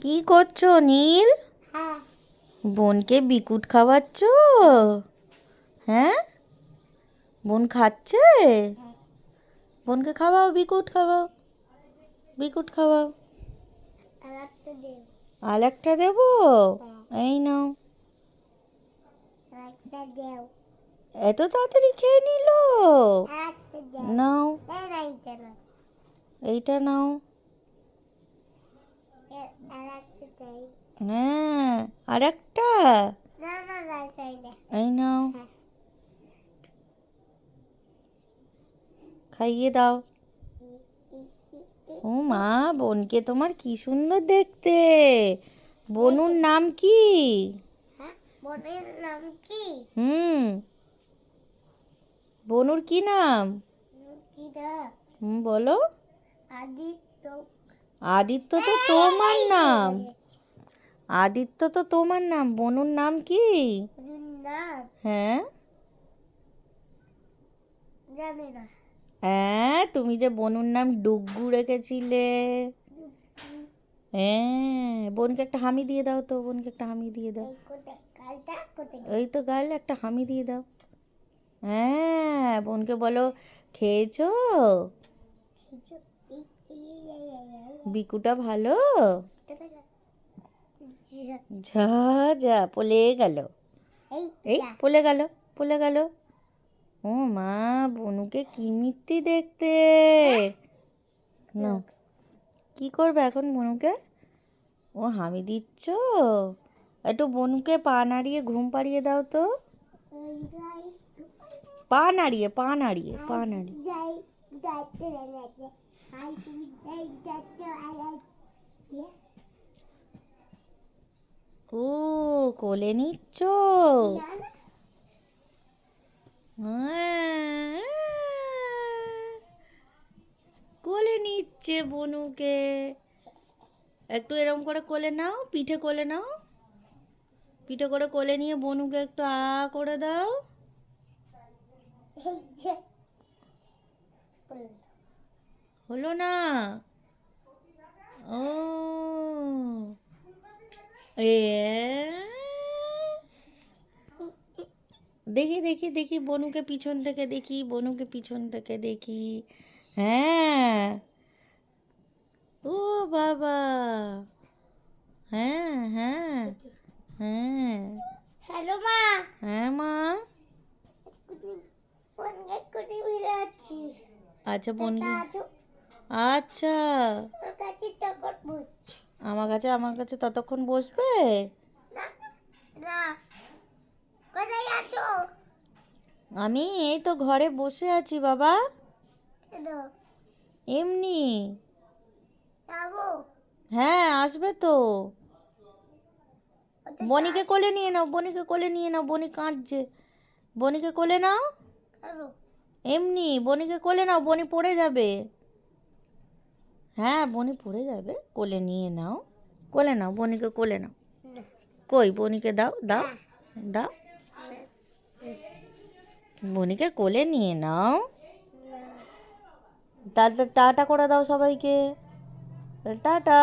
কি করছ নীল? হ্যাঁ। বোনকে বিকুট খাওয়াচ্ছ? হ্যাঁ? বোন খাচ্ছে? বোনকে খাওয়াও বিকুট খাওয়াও বিকুট খাওয়াও। আর একটা দেব। দেবো? এই নাও। এত তাড়াতাড়ি খেয়ে নিল আর একটা দেও নাও এই না এইটা না এইটা নাও। হ্যাঁ আর একটা এই নাও। হ্যাঁ। খাইয়ে দাও। ও মা বোনকে তোমার কি সুন্দর দেখতে। বনুর নাম কি? হ্যাঁ বোনের নাম কি? হুম। বনুর কি নাম? হুম বলো। আদিত্য। তো তোমার নাম। আদিত্য তো তোমার নাম। বনুর নাম কি? হ্যাঁ? হ্যাঁ তুমি যে বনুর নাম ডুগ্গু রেখেছিলে। হ্যাঁ বোনকে একটা হামি দিয়ে দাও তো বোনকে একটা হামি দিয়ে দাও। ওই তো গাল একটা হামি দিয়ে দাও। হ্যাঁ বোনকে বলো খেয়েছো কিছু এই এই এই এই বিকুটা ভালো? যা যা পলে গেল। এই পলে গেল পলে গেল। ও মা বনুকে কি মিথ্যি দেখতে? না। কি করবে এখন বনুকে? ও হামি দিচ্ছ? একটু বনুকে পা নাড়িয়ে ঘুম পাড়িয়ে দাও তো। পা নাড়িয়ে পা নাড়িয়ে পা নাড়িয়ে। ও কোলে নিচ্ছ। কোলে নিচ্ছে বনুকে। একটু এরম করে কোলে নাও পিঠে কোলে নাও। পিঠে করে কোলে নিয়ে বনুকে একটু আ করে দাও। হলো না ও এ দেখি দেখি দেখি বনুকে পিছন থেকে দেখি বনুকে পিছন থেকে দেখি হ্যাঁ ও বাবা হ্যাঁ হ্যাঁ হ্যাঁ হ্যালো মা হ্যাঁ মা আচ্ছা বোন আচ্ছা। আমার কাছে আমার কাছে ততক্ষণ বসবে? আমি এই তো ঘরে বসে আছি বাবা। এমনি। হ্যাঁ আসবে তো। বনিকে কোলে নিয়ে নাও বনিকে কোলে নিয়ে নাও বনি কাঁদছে। বনিকে কোলে নাও। এমনি বনিকে কোলে নাও বনি পড়ে যাবে। হ্যাঁ বনি পড়ে যাবে। কোলে নিয়ে নাও। কোলে নাও, বনিকে কোলে নাও। কই, বনিকে দাও দাও দাও। বনিকে কোলে নিয়ে নাও। তাহলে টাটা করে দাও সবাইকে। টাটা।